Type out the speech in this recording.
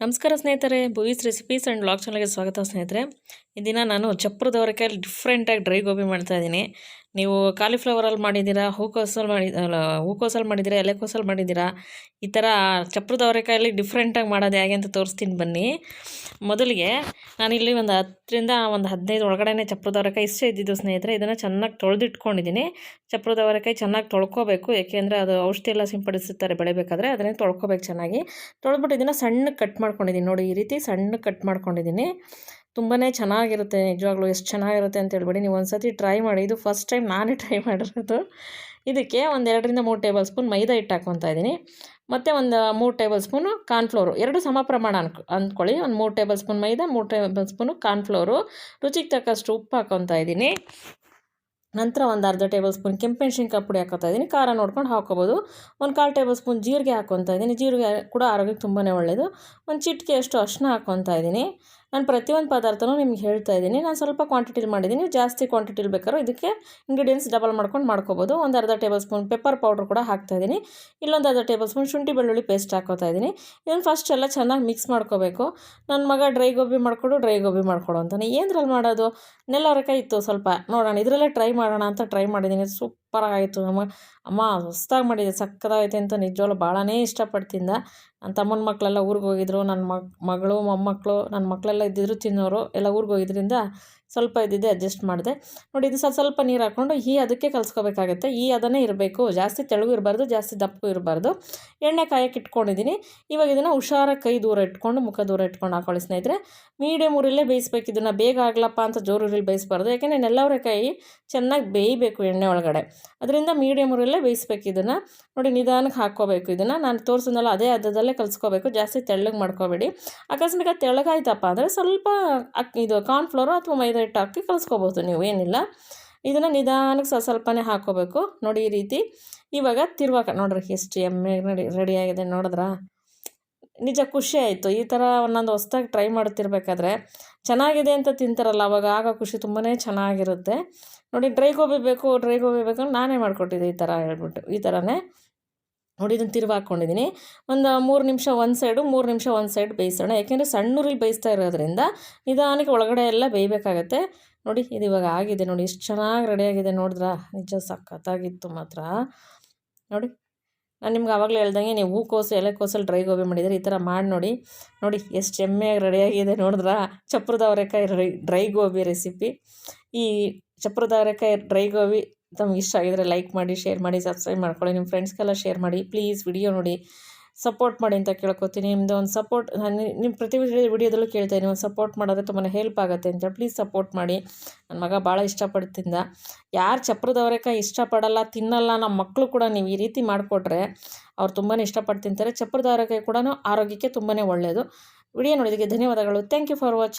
ನಮಸ್ಕಾರ ಸ್ನೇಹಿತರೆ ಭೂವೀಸ್ recipes and blog ಚಾನಲ್ಗೆ ಸ್ವಾಗತ ಸ್ನೇಹಿತರೆ. ಈ ದಿನ ನಾನು ಚಪ್ರದ ಅವರೆಕಾಯಲ್ಲಿ ಡಿಫ್ರೆಂಟಾಗಿ ಡ್ರೈ ಗೋಬಿ ಮಾಡ್ತಾ ಇದ್ದೀನಿ. ನೀವು ಕಾಲಿಫ್ಲವರಲ್ಲಿ ಮಾಡಿದ್ದೀರಾ ಹೂಕೋಸಲ್ಲಿ ಮಾಡಿ, ಅಲ್ಲ ಹೂಕೋಸಲ್ಲಿ ಮಾಡಿದ್ದೀರಾ ಎಲೆಕೋಸಲ್ಲಿ ಮಾಡಿದ್ದೀರಾ, ಈ ಥರ ಚಪ್ರದ ಅವರೆಕಾಯಲ್ಲಿ ಡಿಫ್ರೆಂಟಾಗಿ ಮಾಡೋದು ಹೇಗೆ ಅಂತ ತೋರಿಸ್ತೀನಿ ಬನ್ನಿ. ಮೊದಲಿಗೆ ನಾನಿಲ್ಲಿ ಒಂದು ಹತ್ತರಿಂದ ಒಂದು ಹದಿನೈದು ಒಳಗಡೆನೇ ಚಪ್ರದ ಅವರೆಕಾಯಿ ಇಷ್ಟೇ ಇದ್ದಿದ್ದು ಸ್ನೇಹಿತರೆ, ಇದನ್ನು ಚೆನ್ನಾಗಿ ತೊಳೆದಿಟ್ಕೊಂಡಿದ್ದೀನಿ. ಚಪ್ರದ ಅವರೆಕಾಯಿ ಚೆನ್ನಾಗಿ ತೊಳ್ಕೊಬೇಕು ಏಕೆಂದರೆ ಅದು ಔಷಧಿ ಎಲ್ಲ ಸಿಂಪಡಿಸುತ್ತಾರೆ ಬೆಳಿಬೇಕಾದ್ರೆ, ಅದನ್ನೇ ತೊಳ್ಕೊಬೇಕು ಚೆನ್ನಾಗಿ. ತೊಳೆದ್ಬಿಟ್ಟು ಇದನ್ನು ಸಣ್ಣಗೆ ಕಟ್ ಮಾಡ್ಕೊಂಡಿದ್ದೀನಿ. ನೋಡಿ, ಈ ರೀತಿ ಸಣ್ಣಗೆ ಕಟ್ ಮಾಡ್ಕೊಂಡಿದ್ದೀನಿ. ತುಂಬಾ ಚೆನ್ನಾಗಿರುತ್ತೆ, ನಿಜವಾಗ್ಲೂ ಎಷ್ಟು ಚೆನ್ನಾಗಿರುತ್ತೆ ಅಂತ ಹೇಳ್ಬಿಡಿ. ನೀವು ಒಂದು ಸತಿ ಟ್ರೈ ಮಾಡಿ, ಇದು ಫಸ್ಟ್ ಟೈಮ್ ನಾನೇ ಟ್ರೈ ಮಾಡಿರೋದು. ಇದಕ್ಕೆ ಒಂದು ಎರಡರಿಂದ ಮೂರು ಟೇಬಲ್ ಸ್ಪೂನ್ ಮೈದಾ ಹಿಟ್ಟು ಹಾಕ್ಕೊತಾ ಇದ್ದೀನಿ. ಮತ್ತು ಒಂದು ಮೂರು ಟೇಬಲ್ ಸ್ಪೂನು ಕಾರ್ನ್ಫ್ಲೋರು ಎರಡು ಸಮ ಪ್ರಮಾಣ ಅನ್ಕೊ, ಅಂದ್ಕೊಳ್ಳಿ. ಒಂದು ಮೂರು ಟೇಬಲ್ ಸ್ಪೂನ್ ಮೈದಾ, ಮೂರು ಟೇಬಲ್ ಸ್ಪೂನು ಕಾರ್ನ್ಫ್ಲೋರು ರುಚಿಗೆ ತಕ್ಕಷ್ಟು ಉಪ್ಪು ಹಾಕ್ಕೊತಾ ಇದ್ದೀನಿ. ನಂತರ ಒಂದು ಅರ್ಧ ಟೇಬಲ್ ಸ್ಪೂನ್ ಕೆಂಪೆಣ್ಸಿನ್ಕಾಯಿ ಪುಡಿ ಹಾಕೋತಾ ಇದ್ದೀನಿ. ಖಾರ ನೋಡ್ಕೊಂಡು ಹಾಕೋಬೋದು. ಒಂದು ಕಾಲು ಟೇಬಲ್ ಸ್ಪೂನ್ ಜೀರಿಗೆ ಹಾಕ್ಕೊತಾ ಇದ್ದೀನಿ. ಜೀರಿಗೆ ಕೂಡ ಆರೋಗ್ಯಕ್ಕೆ ತುಂಬಾ ಒಳ್ಳೆಯದು ಒಂದು ಚಿಟಿಕೆ ಅಷ್ಟು ಅರ್ಶಿನ ಹಾಕ್ಕೊತಾ ಇದ್ದೀನಿ. ನಾನು ಪ್ರತಿಯೊಂದು ಪದಾರ್ಥನೂ ನಿಮ್ಗೆ ಹೇಳ್ತಾ ಇದ್ದೀನಿ. ನಾನು ಸ್ವಲ್ಪ ಕ್ವಾಂಟಿಟಿಲಿ ಮಾಡಿದ್ದೀನಿ. ಜಾಸ್ತಿ ಕ್ವಾಂಟಿಟಿಲಿ ಬೇಕಾದ್ರೂ ಇದಕ್ಕೆ ಇಂಗ್ರೀಡಿಯೆಂಟ್ಸ್ ಡಬಲ್ ಮಾಡ್ಕೊಂಡು ಮಾಡ್ಕೋಬೋದು. ಒಂದು ಅರ್ಧ ಟೇಬಲ್ ಸ್ಪೂನ್ ಪೆಪ್ಪರ್ ಪೌಡ್ರ್ ಕೂಡ ಹಾಕ್ತಾ ಇದ್ದೀನಿ. ಇಲ್ಲೊಂದು ಅರ್ಧ ಟೇಬಲ್ ಸ್ಪೂನ್ ಶುಂಠಿ ಬೆಳ್ಳುಳ್ಳಿ ಪೇಸ್ಟ್ ಹಾಕೋತಾ ಇದ್ದೀನಿ. ಇದನ್ನು ಫಸ್ಟ್ ಎಲ್ಲ ಚೆನ್ನಾಗಿ ಮಿಕ್ಸ್ ಮಾಡ್ಕೋಬೇಕು. ನನ್ನ ಮಗ ಡ್ರೈ ಗೋಬಿ ಮಾಡಿಕೊಡು ಡ್ರೈ ಗೋಬಿ ಮಾಡಿಕೊಡು ಅಂತಾನೆ. ಏನ್ರಲ್ಲಿ ಮಾಡೋದು? ನೆಲ್ಲವರೆಕಾಯಿ ಇತ್ತು ಸ್ವಲ್ಪ. ನೋಡೋಣ, ಇದರಲ್ಲೇ ಟ್ರೈ ಮಾಡೋಣ ಅಂತ ಟ್ರೈ ಮಾಡಿದ್ದೀನಿ. ಸೂಪರಾಗಿತ್ತು ನಮ್ಮ ಅಮ್ಮ ಹೊಸ್ದಾಗಿ ಮಾಡಿದೆ. ಸಕ್ಕದಾಗೈತೆ ಅಂತ ನಿಜವಾಗ್ಲೂ ಭಾಳನೇ ಇಷ್ಟಪಡ್ತಿಂದ ನನ್ನ ತಮ್ಮನ ಮಕ್ಕಳೆಲ್ಲ ಊರಿಗೆ ಹೋಗಿದ್ರು ನನ್ನ ಮಗ, ಮಗಳು ಮೊಮ್ಮಕ್ಕಳು ನನ್ನ ಮಕ್ಕಳೆಲ್ಲ ಇದ್ದಿದ್ರು ತಿನ್ನೋರು, ಎಲ್ಲ ಊರಿಗೆ ಹೋಗಿದ್ರಿಂದ ಸ್ವಲ್ಪ ಇದ್ದಿದ್ದೆ ಅಡ್ಜಸ್ಟ್ ಮಾಡಿದೆ. ನೋಡಿ, ಇದು ಸ್ವಲ್ಪ ಸ್ವಲ್ಪ ನೀರು ಹಾಕ್ಕೊಂಡು ಈ ಅದಕ್ಕೆ ಕಲಿಸ್ಕೋಬೇಕಾಗತ್ತೆ. ಈ ಅದನ್ನೇ ಇರಬೇಕು. ಜಾಸ್ತಿ ತೆಳಗೂ ಇರಬಾರ್ದು, ಜಾಸ್ತಿ ದಪ್ಪಗೂ ಇರಬಾರ್ದು. ಎಣ್ಣೆ ಕಾಯಕ್ಕೆ ಇಟ್ಕೊಂಡಿದ್ದೀನಿ ಇವಾಗ ಇದನ್ನು ಹುಷಾರ ಕೈ ದೂರ ಇಟ್ಕೊಂಡು, ಮುಖ ದೂರ ಇಟ್ಕೊಂಡು ಹಾಕೊಳ್ಳಿ ಸ್ನೇಹಿತರೆ. ಮೀಡಿಯಮ್ ಊರಲ್ಲೇ ಬೇಯಿಸ್ಬೇಕು. ಇದನ್ನು ಬೇಗ ಆಗ್ಲಪ್ಪ ಅಂತ ಜೋರು ಉರಿಲಿ ಬೇಯಿಸ್ಬಾರ್ದು. ಯಾಕೆಂದರೆ ನೆಲ್ಲವರೆಕಾಯಿ ಚೆನ್ನಾಗಿ ಬೇಯಬೇಕು ಎಣ್ಣೆ ಒಳಗಡೆ. ಅದರಿಂದ ಮೀಡಿಯಮ್ ಊರಲ್ಲೇ ಬೇಯಿಸ್ಬೇಕು ಇದನ್ನು. ನೋಡಿ ನಿಧಾನಕ್ಕೆ ಹಾಕ್ಕೋಬೇಕು ಇದನ್ನು. ನಾನು ತೋರಿಸಿದ್ನಲ್ಲ, ಅದೇ ಅದರಲ್ಲೇ ಕಲಿಸ್ಕೋಬೇಕು. ಜಾಸ್ತಿ ತೆಳ್ಳಗೆ ಮಾಡ್ಕೋಬೇಡಿ. ಅಕಸ್ಮಾತ್ ತೆಳ್ಳಗಾಯ್ತಪ್ಪ ಅಂದರೆ ಸ್ವಲ್ಪ ಇದು ಕಾರ್ನ್ಫ್ಲೋರು ಅಥವಾ ಮೈದಾ ಹಿಟ್ಟು ಹಾಕಿ ಕಲಿಸ್ಕೋಬೋದು ನೀವು, ಏನಿಲ್ಲ. ಇದನ್ನು ನಿಧಾನಕ್ಕೆ ಸ್ವಲ್ಪ ಸ್ವಲ್ಪನೇ ಹಾಕೋಬೇಕು. ನೋಡಿ ಈ ರೀತಿ. ಇವಾಗ ತಿರ್ವಾಕ, ನೋಡ್ರಿ ಎಷ್ಟು ಎಮ್ಮೆ ರೆಡಿ ರೆಡಿಯಾಗಿದೆ ನೋಡಿದ್ರಾ? ನಿಜ ಖುಷಿ ಆಯಿತು. ಈ ಥರ ಒಂದೊಂದು ಹೊಸ್ದಾಗಿ ಟ್ರೈ ಮಾಡ್ತಿರ್ಬೇಕಾದ್ರೆ ಚೆನ್ನಾಗಿದೆ ಅಂತ ತಿಂತಾರಲ್ಲ, ಅವಾಗ ಆಗ ಖುಷಿ ತುಂಬಾ ಚೆನ್ನಾಗಿರುತ್ತೆ. ನೋಡಿ, ಡ್ರೈ ಗೋಬಿ ಬೇಕು, ಡ್ರೈ ಗೋಬಿ ಬೇಕು ನಾನೇ ಮಾಡಿಕೊಟ್ಟಿದ್ದೆ ಈ ಥರ ಹೇಳ್ಬಿಟ್ಟು, ಈ ಥರನೇ ನೋಡಿ ಇದನ್ನು ತಿರುವ ಹಾಕ್ಕೊಂಡಿದ್ದೀನಿ ಒಂದು ಮೂರು ನಿಮಿಷ ಒಂದು ಸೈಡು ಮೂರು ನಿಮಿಷ ಒಂದು ಸೈಡ್ ಬೇಯಿಸೋಣ. ಯಾಕೆಂದರೆ ಸಣ್ಣೂರಲ್ಲಿ ಬೇಯಿಸ್ತಾ ಇರೋದ್ರಿಂದ ನಿಧಾನಕ್ಕೆ ಒಳಗಡೆ ಎಲ್ಲ ಬೇಯಬೇಕಾಗತ್ತೆ. ನೋಡಿ, ಇದು ಇವಾಗ ಆಗಿದೆ ನೋಡಿ ಎಷ್ಟು ಚೆನ್ನಾಗಿ ರೆಡಿಯಾಗಿದೆ ನೋಡಿದ್ರಾ? ನಿಜ ಸಖತ್ತಾಗಿತ್ತು ಮಾತ್ರ. ನೋಡಿ, ನಾನು ನಿಮ್ಗೆ ಆವಾಗಲೇ ಹೇಳ್ದಂಗೆ ನೀವು ಹೂಕೋಸು, ಎಲೆಕೋಸಲ್ಲಿ ಡ್ರೈ ಗೋಬಿ ಮಾಡಿದರೆ ಈ ಥರ ಮಾಡಿ ನೋಡಿ. ನೋಡಿ, ಎಷ್ಟು ಎಮ್ಮೆಯಾಗಿ ರೆಡಿಯಾಗಿದೆ ನೋಡಿದ್ರಾ? ಚಪ್ರದ ಅವರೆಕಾಯಿ ಡ್ರೈ ಗೋಬಿ ರೆಸಿಪಿ. ಈ ಚಪ್ರದ ಅವರೆಕಾಯಿ ಡ್ರೈ ಗೋಬಿ ತಮ್ಗೆ ಇಷ್ಟ ಆಗಿದರೆ ಲೈಕ್ ಮಾಡಿ ಶೇರ್ ಮಾಡಿ ಸಬ್ಸ್ಕ್ರೈಬ್ ಮಾಡ್ಕೊಳ್ಳಿ. ನಿಮ್ಮ ಫ್ರೆಂಡ್ಸ್ಗೆಲ್ಲ ಶೇರ್ ಮಾಡಿ. ಪ್ಲೀಸ್ ವಿಡಿಯೋ ನೋಡಿ. ಸಪೋರ್ಟ್ ಮಾಡಿ ಅಂತ ಕೇಳ್ಕೊತೀನಿ. ನಿಮ್ಮದು ಒಂದು ಸಪೋರ್ಟ್ ನಾನು ನಿಮ್ಮ ಪ್ರತಿ ವಿಡಿಯೋದಲ್ಲೂ ಕೇಳ್ತೀನಿ ಒಂದು ಸಪೋರ್ಟ್ ಮಾಡಿದ್ರೆ ತುಂಬಾ ಹೆಲ್ಪ್ ಆಗುತ್ತೆ ಅಂತ ಪ್ಲೀಸ್ ಸಪೋರ್ಟ್ ಮಾಡಿ. ನನ್ನ ಮಗ ಭಾಳ ಇಷ್ಟಪಡ್ತಿಂದ ಯಾರು ಚಪ್ರದವರೇಕ ಇಷ್ಟಪಡಲ್ಲ, ತಿನ್ನಲ್ಲ ನಮ್ಮ ಮಕ್ಕಳು ಕೂಡ ನೀವು ಈ ರೀತಿ ಮಾಡಿಕೊಟ್ರೆ ಅವ್ರು ತುಂಬಾ ಇಷ್ಟಪಟ್ಟು ತಿಂತಾರೆ ಕೂಡ ಆರೋಗ್ಯಕ್ಕೆ ತುಂಬಾ ಒಳ್ಳೆಯದು ವಿಡಿಯೋ ನೋಡಿದ್ದಕ್ಕೆ ಧನ್ಯವಾದಗಳು. Thank you for watching